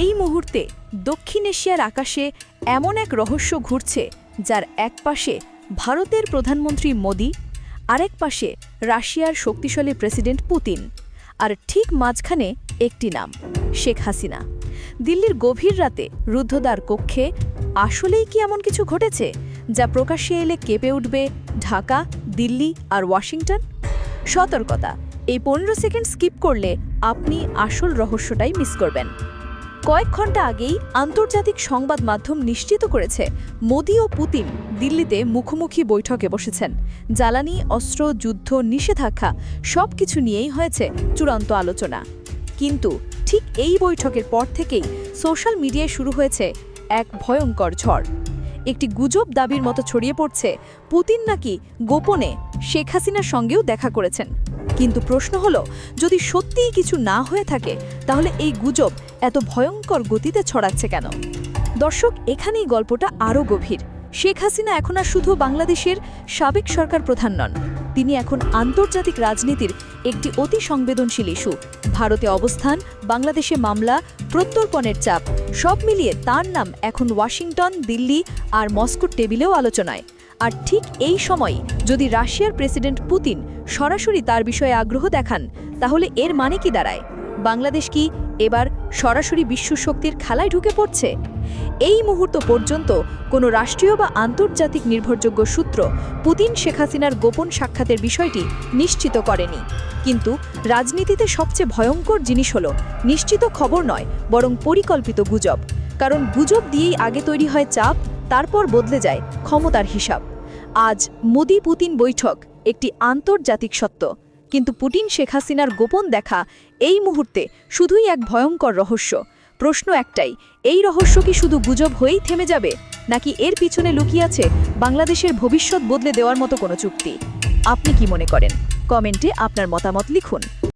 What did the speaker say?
এই মুহূর্তে দক্ষিণ এশিয়ার আকাশে এমন এক রহস্য ঘুরছে, যার এক পাশে ভারতের প্রধানমন্ত্রী মোদি, আরেক পাশে রাশিয়ার শক্তিশালী প্রেসিডেন্ট পুতিন, আর ঠিক মাঝখানে একটি নাম, শেখ হাসিনা। দিল্লির গভীর রাতে রুদ্ধদ্বার কক্ষে আসলেই কি এমন কিছু ঘটেছে, যা প্রকাশ্যে এলে কেঁপে উঠবে ঢাকা, দিল্লি আর ওয়াশিংটন? সতর্কতা, এই পনেরো সেকেন্ড স্কিপ করলে আপনি আসল রহস্যটাই মিস করবেন। কয়েক ঘণ্টা আগেই আন্তর্জাতিক সংবাদ মাধ্যম নিশ্চিত করেছে, মোদি ও পুতিন দিল্লিতে মুখোমুখি বৈঠকে বসেছেন। জ্বালানি, অস্ত্র, যুদ্ধ, নিষেধাজ্ঞা সব কিছু নিয়েই হয়েছে চূড়ান্ত আলোচনা। কিন্তু ঠিক এই বৈঠকের পর থেকেই সোশ্যাল মিডিয়ায় শুরু হয়েছে এক ভয়ঙ্কর ঝড়। একটি গুজব দাবির মতো ছড়িয়ে পড়ছে, পুতিন নাকি গোপনে শেখ হাসিনার সঙ্গেও দেখা করেছেন। কিন্তু প্রশ্ন হলো, যদি সত্যিই কিছু না হয়ে থাকে, তাহলে এই গুজব এত ভয়ঙ্কর গতিতে ছড়াচ্ছে কেন? দর্শক, এখানেই গল্পটা আরও গভীর। শেখ হাসিনা এখন আর শুধু বাংলাদেশের সাবেক সরকার প্রধান নন, তিনি এখন আন্তর্জাতিক রাজনীতির একটি অতি সংবেদনশীল ইস্যু। ভারতে অবস্থান, বাংলাদেশে মামলা, প্রত্যর্পণের চাপ, সব মিলিয়ে তার নাম এখন ওয়াশিংটন, দিল্লি আর মস্কোর টেবিলেও আলোচনায়। আর ঠিক এই সময় যদি রাশিয়ার প্রেসিডেন্ট পুতিন সরাসরি তার বিষয়ে আগ্রহ দেখান, তাহলে এর মানে কি দাঁড়ায়? বাংলাদেশ কি এবার সরাসরি বিশ্বশক্তির খেলায় ঢুকে পড়ছে? এই মুহূর্ত পর্যন্ত কোনো রাষ্ট্রীয় বা আন্তর্জাতিক নির্ভরযোগ্য সূত্র পুতিন, শেখ হাসিনার গোপন সাক্ষাতের বিষয়টি নিশ্চিত করেনি। কিন্তু রাজনীতিতে সবচেয়ে ভয়ঙ্কর জিনিস হল, নিশ্চিত খবর নয়, বরং পরিকল্পিত গুজব। কারণ গুজব দিয়েই আগে তৈরি হয় চাপ তারপর বদলে যায় ক্ষমতার হিসাব। আজ মোদি পুতিন বৈঠক একটি আন্তর্জাতিক সত্য। কিন্তু পুটিন শেখ হাসিনার গোপন দেখা এই মুহূর্তে শুধুই এক ভয়ঙ্কর রহস্য। প্রশ্ন একটাই, এই রহস্য কি শুধু গুজব হয়েই থেমে যাবে, নাকি এর পিছনে লুকিয়ে আছে বাংলাদেশের ভবিষ্যৎ বদলে দেওয়ার মতো কোনো চুক্তি? আপনি কি মনে করেন? কমেন্টে আপনার মতামত লিখুন।